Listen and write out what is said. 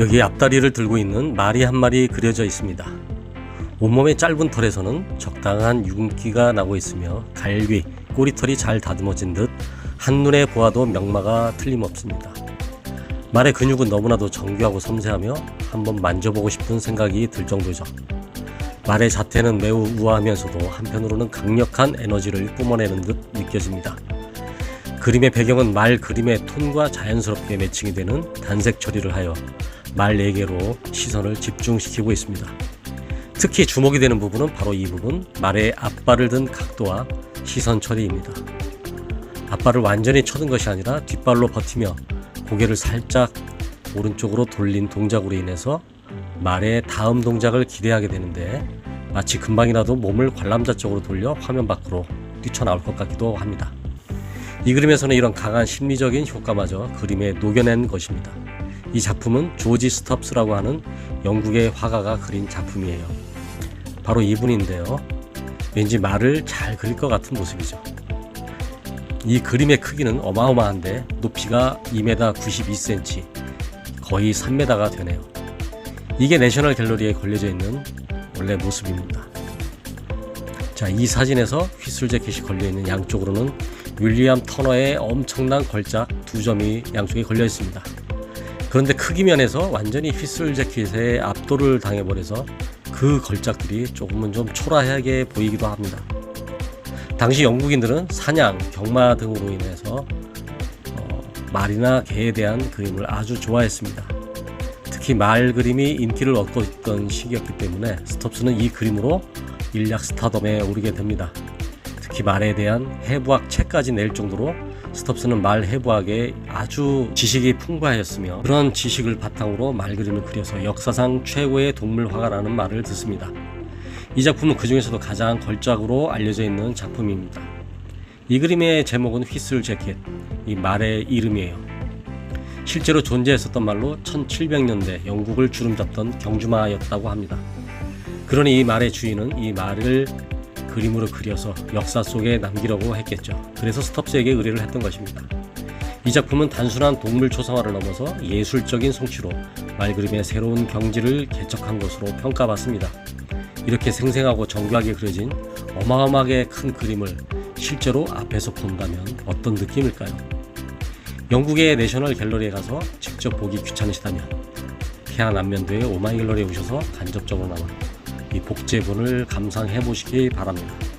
여기 앞다리를 들고 있는 말이 한 마리 그려져 있습니다. 온몸의 짧은 털에서는 적당한 유분기가 나고 있으며 갈비, 꼬리털이 잘 다듬어진 듯 한눈에 보아도 명마가 틀림없습니다. 말의 근육은 너무나도 정교하고 섬세하며 한번 만져보고 싶은 생각이 들 정도죠. 말의 자태는 매우 우아하면서도 한편으로는 강력한 에너지를 뿜어내는 듯 느껴집니다. 그림의 배경은 말 그림의 톤과 자연스럽게 매칭이 되는 단색 처리를 하여 말 4개로 시선을 집중시키고 있습니다. 특히 주목이 되는 부분은 바로 이 부분, 말의 앞발을 든 각도와 시선 처리입니다. 앞발을 완전히 쳐든 것이 아니라 뒷발로 버티며 고개를 살짝 오른쪽으로 돌린 동작으로 인해서 말의 다음 동작을 기대하게 되는데 마치 금방이라도 몸을 관람자 쪽으로 돌려 화면 밖으로 뛰쳐나올 것 같기도 합니다. 이 그림에서는 이런 강한 심리적인 효과마저 그림에 녹여낸 것입니다. 이 작품은 조지 스톱스라고 하는 영국의 화가가 그린 작품이에요. 바로 이분인데요. 왠지 말을 잘 그릴 것 같은 모습이죠. 이 그림의 크기는 어마어마한데 높이가 2m 92cm, 거의 3m가 되네요. 이게 내셔널 갤러리에 걸려져 있는 원래 모습입니다. 자, 이 사진에서 휘슬 재킷이 걸려 있는 양쪽으로는 윌리엄 터너의 엄청난 걸작 두 점이 양쪽에 걸려 있습니다. 그런데 크기 면에서 완전히 휘슬 재킷에 압도를 당해버려서 그 걸작들이 조금은 좀 초라하게 보이기도 합니다. 당시 영국인들은 사냥, 경마 등으로 인해서 어, 말이나 개에 대한 그림을 아주 좋아했습니다. 특히 말 그림이 인기를 얻고 있던 시기였기 때문에 스톱스는 이 그림으로 일약 스타덤에 오르게 됩니다. 특히 말에 대한 해부학 책까지 낼 정도로 스톱스는 말 해부학에 아주 지식이 풍부하였으며 그런 지식을 바탕으로 말 그림을 그려서 역사상 최고의 동물 화가라는 말을 듣습니다. 이 작품은 그 중에서도 가장 걸작으로 알려져 있는 작품입니다. 이 그림의 제목은 휘슬 재킷, 이 말의 이름이에요. 실제로 존재했었던 말로 1700년대 영국을 주름잡던 경주마였다고 합니다. 그러니 이 말의 주인은 이 말을 그림으로 그려서 역사 속에 남기려고 했겠죠. 그래서 스톱스에게 의뢰를 했던 것입니다. 이 작품은 단순한 동물 초상화를 넘어서 예술적인 성취로 말 그림의 새로운 경지를 개척한 것으로 평가받습니다. 이렇게 생생하고 정교하게 그려진 어마어마하게 큰 그림을 실제로 앞에서 본다면 어떤 느낌일까요? 영국의 내셔널 갤러리에 가서 직접 보기 귀찮으시다면 태안 안면도의 오마이 갤러리에 오셔서 간접적으로나마 이 복제본을 감상해 보시기 바랍니다.